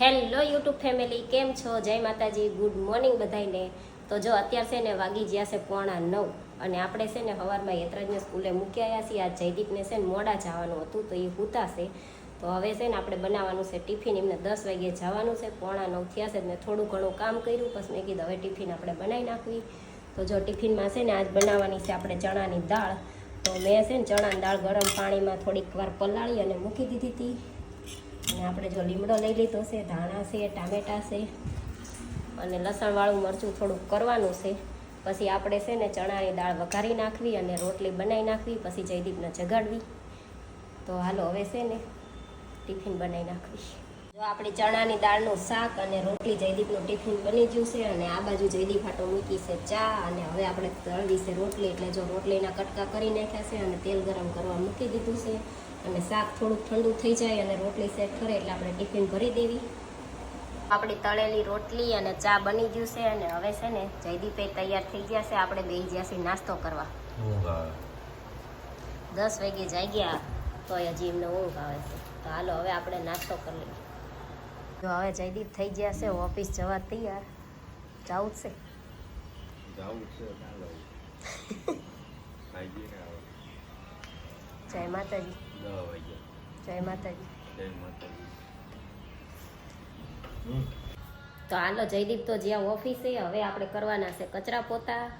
Hello YouTube family, કેમ છો? જય માતાજી, ગુડ મોર્નિંગ બધાને તો જો અત્યારે છે ને વાગી ગયા છે પોણા નવ અને આપણે છે ને સવારમાં યતરાજને સ્કૂલે મૂકી આવ્યા છીએ. આ જયદીપને છે ને મોડા જવાનું હતું તો એ હુતાશે તો હવે છે ને આપણે બનાવવાનું છે ટિફિન. એમને દસ વાગ્યે જવાનું છે. પોણા નવ થયા છે મેં થોડું ઘણું કામ કર્યું. પછી મેં કીધું હવે ટિફિન આપણે બનાવી નાખવી. તો જો ટિફિનમાં છે ને આજ બનાવવાની છે આપણે ચણાની દાળ. તો મેં છે ને ચણાની દાળ ગરમ પાણીમાં થોડીક વાર પલાળી અને મૂકી દીધી હતી. અને આપણે જો લીમડો લઈ લીધો છે, ધાણા છે, ટામેટા છે અને લસણવાળું મરચું થોડુંક કરવાનું છે. પછી આપણે છે ને ચણાની દાળ વઘારી નાખવી અને રોટલી બનાવી નાખવી, પછી જયદીપને જગાડવી. તો હાલો હવે છે ને ટિફિન બનાવી નાખવી. જો આપણી ચણાની દાળનું શાક અને રોટલી જયદીપનું ટિફિન બની ગયું છે અને આ બાજુ જયદીપ હાટો મૂકી છે ચા અને હવે આપણે તળવી છે રોટલી. એટલે જો રોટલીના કટકા કરી નાખ્યા છે અને તેલ ગરમ કરવા મૂકી દીધું છે. અને શાક થોડુંક ઠંડુ થઈ જાય અને રોટલી સેટ કરે એટલે આપણે ટિફિન ભરી દેવી. આપણી તળેલી રોટલી અને ચા બની ગયું છે અને હવે છે ને જયદીપે તૈયાર થઈ ગયા છે. આપણે બે ગયા છીએ નાસ્તો કરવા. દસ વાગે જાગ્યા તો હજી એમને ઊંઘ આવે છે. તો હાલો હવે આપણે નાસ્તો કરી લઈએ. જો હવે જયદીપ થઈ ગયા છે ઓફિસ જવા તૈયાર. જવું છે. જાવું છે જય માતાજી. વાગ્યા. જય માતાજી. જય માતાજી. તો હાલો જયદીપ તો જ્યાં ઓફિસ છે હવે આપણે કરવાના છે કચરા પોતા.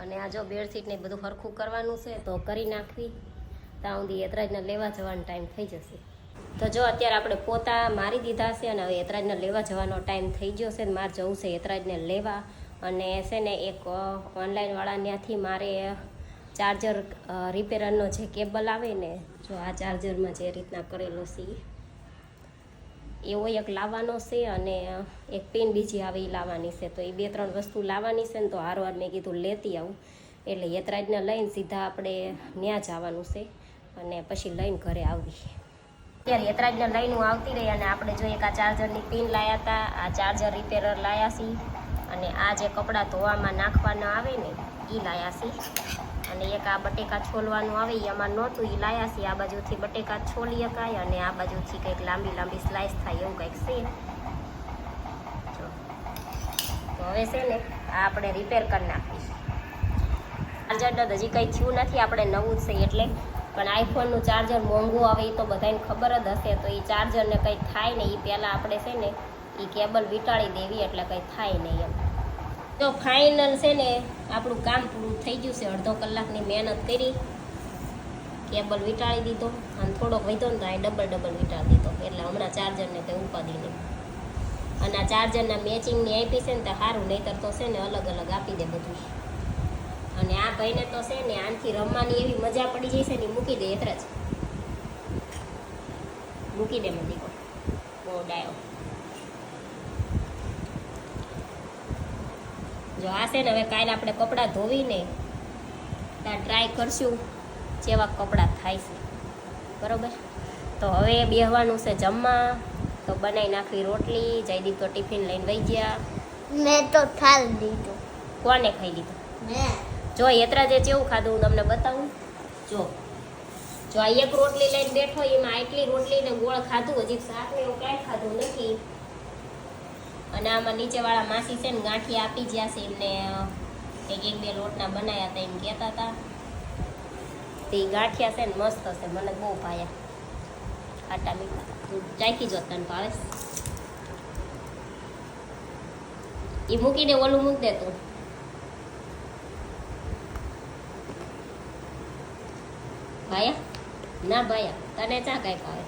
અને આ જો બેડશીટ ને બધું હરખું કરવાનું છે તો કરી નાખવી. ત્યાં સુધી યતરાજને લેવા જવાનો ટાઈમ થઈ જશે. તો જો અત્યારે આપણે પોતા મારી દીધા છે અને હવે યતરાજને લેવા જવાનો ટાઈમ થઈ ગયો છે ને મારે જવું છે યતરાજને લેવા. અને છે ને એક ઓનલાઈનવાળા ત્યાંથી મારે ચાર્જર રિપેરરનો જે કેબલ આવે ને, જો આ ચાર્જરમાં જે રીતના કરેલો છે એવો એક લાવવાનો છે અને એક પેન બીજી આવે એ લાવવાની છે. તો એ બે ત્રણ વસ્તુ લાવવાની છે ને તો હારવાર મેં કીધું લેતી આવું. એટલે યતરાજને લઈને સીધા આપણે ત્યાં જવાનું છે અને પછી લઈને ઘરે આવવી અત્યારે યતરાજને લઈને હું આવતી રહી અને આપણે જો એક આ ચાર્જરની પિન લાયા હતા આ ચાર્જર રિપેરર લાયા છીએ અને આ જે કપડાં ધોવામાં નાખવાના આવે ને એ લાયા છીએ અને એક આ બટેકા છોલવાનું આવે એ અમારે નહોતું એ લાયા છે. આ બાજુથી બટેકા છોલી શકાય અને આ બાજુથી કંઈક લાંબી લાંબી સ્લાઇસ થાય એવું કંઈક છે. તો હવે છે ને, આ આપણે રિપેર કરી નાખીશ. ચાર્જર હજી કંઈ થયું નથી, આપણે નવું છે એટલે. પણ આઈફોનનું ચાર્જર મોંઘું આવે એ તો બધાને ખબર જ હશે. તો એ ચાર્જરને કંઈ થાય ને એ પહેલાં આપણે છે ને એ કેબલ વીંટાળી દેવી એટલે કંઈ થાય નહીં એમ. તો ફાઇનલ છે ને, આપણું કામ પૂરું થઈ ગયું છે. અડધો કલાકની મહેનત કરી, કેબલ વીંટાળી દીધો. અને થોડોક વધ્યો ને તો આ ડબલ ડબલ વીંટાળી દીધો. એટલે હમણાં ચાર્જરને કંઈ ઉપાદી નહીં. અને આ ચાર્જરના મેચિંગની આપી છે ને તો સારું, નહીંતર તો છે ને અલગ અલગ આપી દે બધું. અને આ ભાઈને તો છે ને આનથી રમવાની એવી મજા પડી જાય છે ને મૂકી દે એટલે જ મૂકી દે મને દીકરો. બહુ ડાયો. જો આ છે ને હવે કાલે આપણે કપડાં ધોવીને ત્યાં ટ્રાય કરશું જેવા કપડાં થાય છે. બરોબર? તો હવે બેહવાનું છે જમવા. તો બનાવી નાખવી રોટલી જયદીપ તો ટિફિન લઈને વહી ગયા. મેં તો થાલ દીધું. કોને ખાઈ લીધું? મેં. જો યત્રા જે કેવું ખાધું હું તમને બતાવું? જો. જો આ એક રોટલી લઈને બેઠો એમાં આટલી રોટલી ને ગોળ ખાધું હજી શાક ને એવું કાંઈ ખાધું નથી. અને આમાં નીચેવાળા માસી છે ને ગાંઠી આપી જ્યાં છે, એમને એક એક બે લોટના બનાવ્યા હતા એમ કહેતા હતા. તે ગાંઠિયા છે ને મસ્ત છે, મને બહુ ભાયા ખાટા મીઠા. તું ચાખી જો તને ભાવે. એ મૂકીને ઓલું મૂક દે તું. ભાયા? ના ભાયા. તને ચા કાંઈ ભાવે?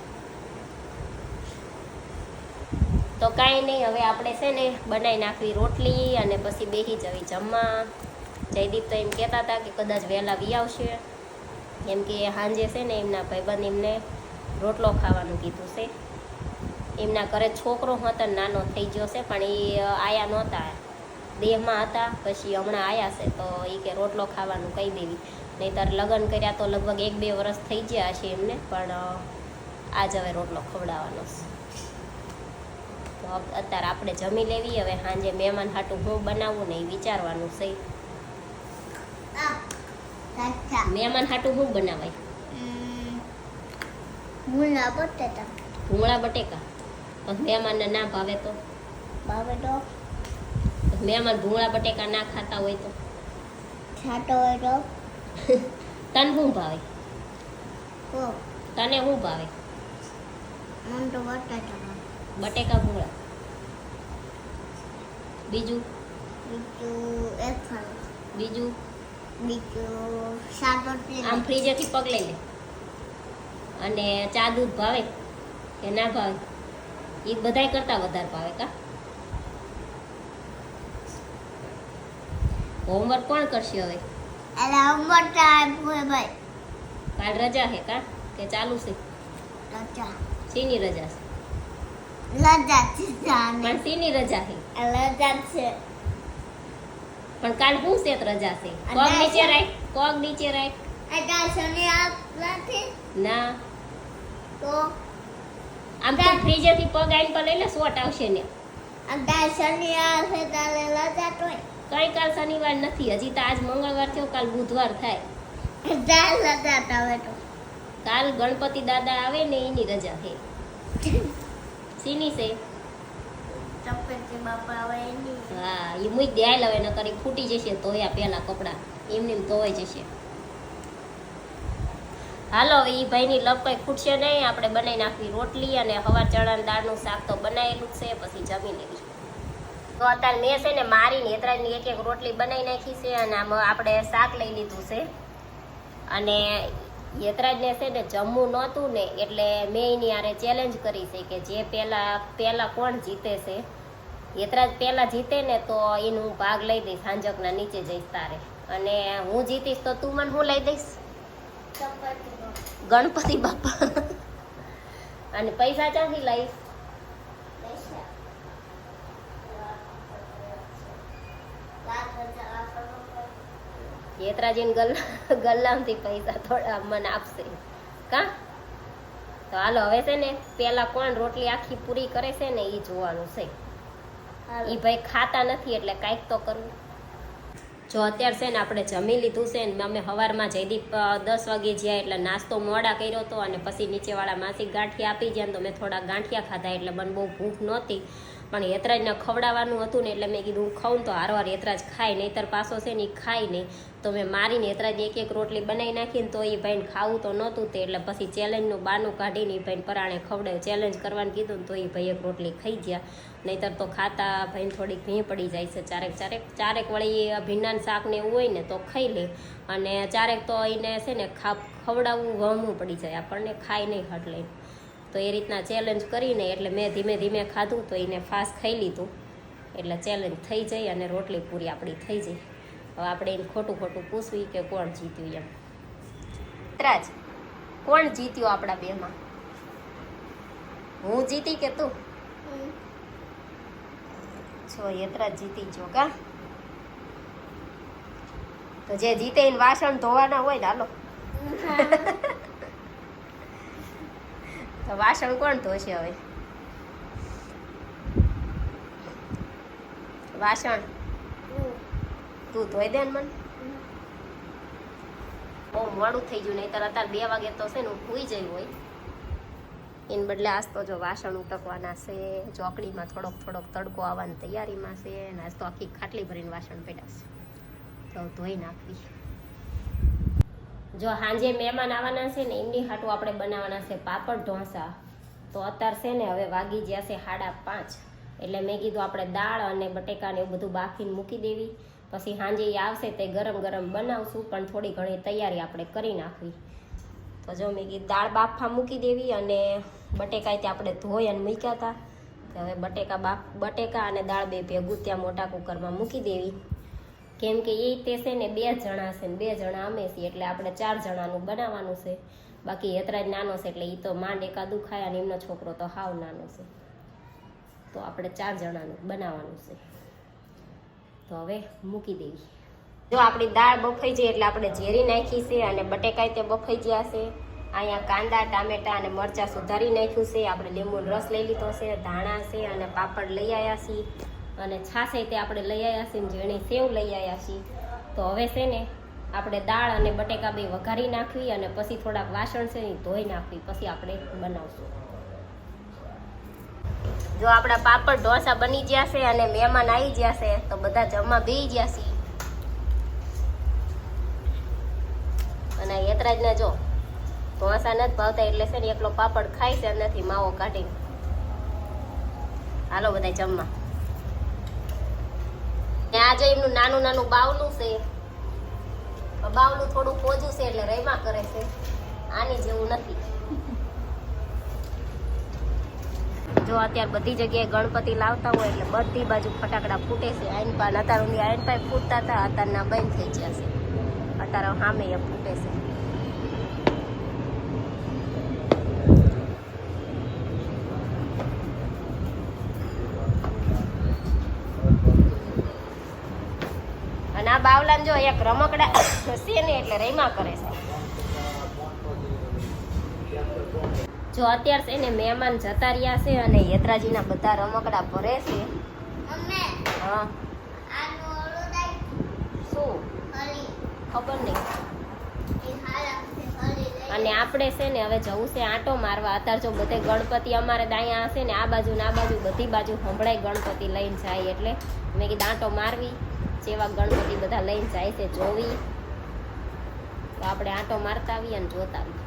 તો કાંઈ નહીં, હવે આપણે છે ને બનાવી નાખવી રોટલી અને પછી બેસી જવી જમવા. જયદીપ તો એમ કહેતા હતા કે કદાચ વહેલા વી આવશે. એમ કે સાંજે છે ને એમના ભાઈબંધ એમને રોટલો ખાવાનું કીધું છે. એમના ઘરે છોકરો હતો નાનો થઈ ગયો છે, પણ એ આયા નહોતા. દેહમાં હતા, પછી હમણાં આવ્યા છે, તો એ કે રોટલો ખાવાનું કહી દેવી. નહીતર લગ્ન કર્યા તો લગભગ એક બે વર્ષ થઈ ગયા હશે એમને, પણ આજ હવે રોટલો ખવડાવવાનો છે. તો અત્યારે આપણે જમી લેવી. હવે સાંજે મહેમાન હાટું હું બનાવું ને એ વિચારવાનું છે. મહેમાન હાટું હું બનાવાય? ભૂંગળા બટેકા? પણ મહેમાનને ના ભાવે તો. ભાવે તો. મહેમાન ભૂંગળા બટેકા ના ખાતા હોય તો. ખાતો હોય તો. તને શું ભાવે? તને શું ભાવે? મને તો બટાટા. બટેકા ભૂંગળા બીજું? બીજું? બીજું બીજું શાક રોટલી આમ ફ્રીજેથી પગ લઈ લે. અને ચા દૂધ ભાવે? કે ના ભાવે? એ બધાય કરતા વધારે ભાવે કા? હોમવર્ક કોણ કરશે હવે? એટલે અમરતા આપ્યું ભાઈ કાલ રજા છે કા? કે ચાલુ છે? રજા. શીની રજા છે? છે પણ શીની રજા છે? લજા છે. પણ કાલ હું સેત રજા છે? કોગ નીચે રાખ કોગ નીચે રાખ. એટલે શનિ નથી ના. તો? આમ તો ફ્રીજેથી પગ આઈન પર લઈ લે શોટ આવશે ને. અત્યારે શનિ આવશે તારે લજા તો કઈ કાલ શનિવાર નથી હજી તો આજ મંગળવાર થયો કાલ બુધવાર થાય. તો. કાલ ગણપતિ દાદા આવે ને એની રજા છે. સીની છે ચપેટી બાપા આવે એની હા એ મૂકી દે આઈ લવે ન કરી ફૂટી જશે ધોયા પેલા કપડા એમને એમ ધોવાઈ જશે હાલો એ ભાઈની લપ કઈ ખૂટશે નહીં આપણે બનાવી નાખવી રોટલી અને હવા ચણા દાળનું શાક તો બનાવેલું છે પછી જમી લેવી તો અત્યારે મેં છે ને મારીને હેતરાજની એક એક રોટલી બનાવી નાખી છે અને આમ આપણે શાક લઈ લીધું છે. અને યતરાજને છે ને જમવું નહોતું ને એટલે મેં એની આરે ચેલેન્જ કરી છે કે જે પહેલા પહેલા કોણ જીતે છે. યતરાજ પહેલા જીતે ને તો એનું હું ભાગ લઈ દઈશ સાંજકના નીચે જઈશ તારે. અને હું જીતીશ તો તું મને હું લઈ દઈશ? ગણપતિ બાપા. અને પૈસા ક્યાંથી લઈશ પૈસા રાત રજા રાખવાનો યેતરાજીને ગલ્લા ગલ્લામાંથી પૈસા થોડા મને આપશે. કા? તો હાલો હવે છે ને પેલા કોણ રોટલી આખી પૂરી કરે છે ને એ જોવાનું છે. એ ભાઈ ખાતા નથી એટલે કાંઈક તો કરવું. જો અત્યારે છે ને આપણે જમી લીધું છે ને અમે સવારમાં જયદીપ દસ વાગે જ્યાં એટલે નાસ્તો મોડા કર્યો હતો અને પછી નીચેવાળા માસી ગાંઠિયા આપી ગયા તો મેં થોડા ગાંઠિયા ખાધા એટલે મને બહુ ભૂખ નહોતી. પણ હેતરાજને ખવડાવવાનું હતું ને એટલે મેં કીધું, હું ખાઉં તો હારવાર હેતરાજ ખાય, નહીંતર પાછો છે ને એ ખાય નહીં. તો મેં મારીને હેતરાજની એક એક રોટલી બનાવી નાખીને તો એ ભાઈને ખાવું તો નહોતું તે એટલે પછી ચેલેન્જનું બાનું કાઢીને એ ભાઈને પરાણે ખવડાવ્યું. ચેલેન્જ કરવાનું કીધું ને તો એ ભાઈ એક રોટલી ખાઈ ગયા. નહીંતર તો ખાતા ભાઈને થોડીક ભીં પડી જાય છે. ચારેક ચારેક ચારેક વળી ભીંડાનું શાક ને એવું હોય ને તો ખાઈ લે. અને ચારેક તો એને છે ને ખા, ખવડાવવું વહમું પડી જાય. આપણને ખાઈ નહીં હટ તો એ રીતના ચેલેન્જ કરીને એટલે મેં ધીમે ધીમે ખાધું તો એને ફાસ્ટ ખાઈ લીધું. એટલે ચેલેન્જ થઈ જાય અને રોટલી પૂરી આપણી થઈ જાય. હવે આપણે એને ખોટું ખોટું પૂછવી કે કોણ જીત્યું એમ. ત્રાજ કોણ જીત્યું આપણા બેમાં? હું જીતી કે તું? છો યત્રા જીતી જો કા? તો જે જીતે એને વાસણ ધોવાના હોય ને હાલો. તો વાસણ કોણ ધોશે હવે? વાસણ? તું ધોઈ દે મને. બહુ મોડું થઈ ગયું નહીં અત્યારે બે વાગે તો છે ને હું ભૂઈ જઈ હોય. એને બદલે આજ તો જો વાસણ ઉટકવાના છે, ચોકડીમાં થોડોક થોડોક તડકો આવવાની તૈયારીમાં છે અને આજ તો આખી ખાટલી ભરીને વાસણ પડ્યા તો ધોઈ નાખવી. જો સાંજે મહેમાન આવવાના છે ને એમની હાટું આપણે બનાવવાના છે પાપડ ઢોસા. તો અત્યારે છે ને, હવે વાગી ગયા છે સાડા પાંચ. એટલે મેં કીધું આપણે દાળ અને બટેકાને એવું બધું બાફીને મૂકી દેવી. પછી સાંજે એ આવશે તે ગરમ ગરમ બનાવશું, પણ થોડી ઘણી તૈયારી આપણે કરી નાખવી. તો જો મેં કીધું દાળ બાફા મૂકી દેવી અને બટેકા ત્યાં આપણે ધોઈ અને મૂક્યા હતા. હવે બટેકા બાફ, બટેકા અને દાળ બે ભેગું ત્યાં મોટા કુકરમાં મૂકી દેવી. કેમ કે એ તે છે ને બે જણા છે ને બે જણા અમે છીએ, એટલે આપણે ચાર જણાનું બનાવવાનું છે. બાકી હેતરાજ નાનો છે, એટલે એ તો માંડ એકાદું ખાય અને એમનો છોકરો તો હાવ નાનો છે. તો આપણે ચાર જણાનું બનાવવાનું છે. તો હવે મૂકી દેવી જો આપણી દાળ બફાઈ જાય એટલે આપણે ઝેરી નાખી છે અને બટેકાય તે બફાઈ ગયા છે. અહીંયા કાંદા, ટામેટા અને મરચાં સુધારી નાખ્યું છે. આપણે લીંબુનો રસ લઈ લીધો છે, ધાણા છે અને પાપડ લઈ આવ્યા છીએ. અને છાશે તે આપણે લઈ આવ્યા છીએ ઝીણી સેવ લઈ આવ્યા છીએ. તો હવે છે ને આપણે દાળ અને બટેકા બે વઘારી નાખવી અને પછી થોડાક વાસણ છે ને ધોઈ નાખવી. પછી આપણે બનાવશું. જો આપણા પાપડ ઢોસા બની ગયા છે અને મહેમાન આવી ગયા છે, તો બધા જમવા બેસી ગયા છે. અને યતરાજને જો ઢોસા નથી ભાવતા એટલે છે ને એકલો પાપડ ખાય છે નથી, માવો કાઢીને. હાલો બધા જમવા. આજે એમનું નાનું નાનું બાવલું છે. બાવલું થોડું પોજું છે એટલે રહીમાં કરે છે. આની જેવું નથી. જો અત્યારે બધી જગ્યાએ ગણપતિ લાવતા હોય એટલે બધી બાજુ ફટાકડા ફૂટે છે. આઈન પાન અત્યાર સુધી આઈન પાન ફૂટતા હતા, અત્યારના બંધ થઈ ગયા છે. અત્યારે સામે ફૂટે છે અને આ બાવલાને જો એક રમકડા છે ને એટલે રહીમાં કરે છે. જો અત્યારે છે ને મહેમાન જતા રહ્યા છે અને યત્રાજીના બધા રમકડા ભરે છે. હા. શું? ખબર નહીં. અને આપણે છે ને હવે જવું છે આંટો મારવા. અત્યારે જો બધે ગણપતિ અમારે દાયા હશે ને આ બાજુ ને આ બાજુ બધી બાજુ હંભળાય ગણપતિ લઈને જાય એટલે. મેં કીધું આંટો મારવી. જેવા ગણપતિ બધા લઈને જાય છે જોવી. તો આપણે આંટો મારતા આવીએ અને જોતા આવીએ.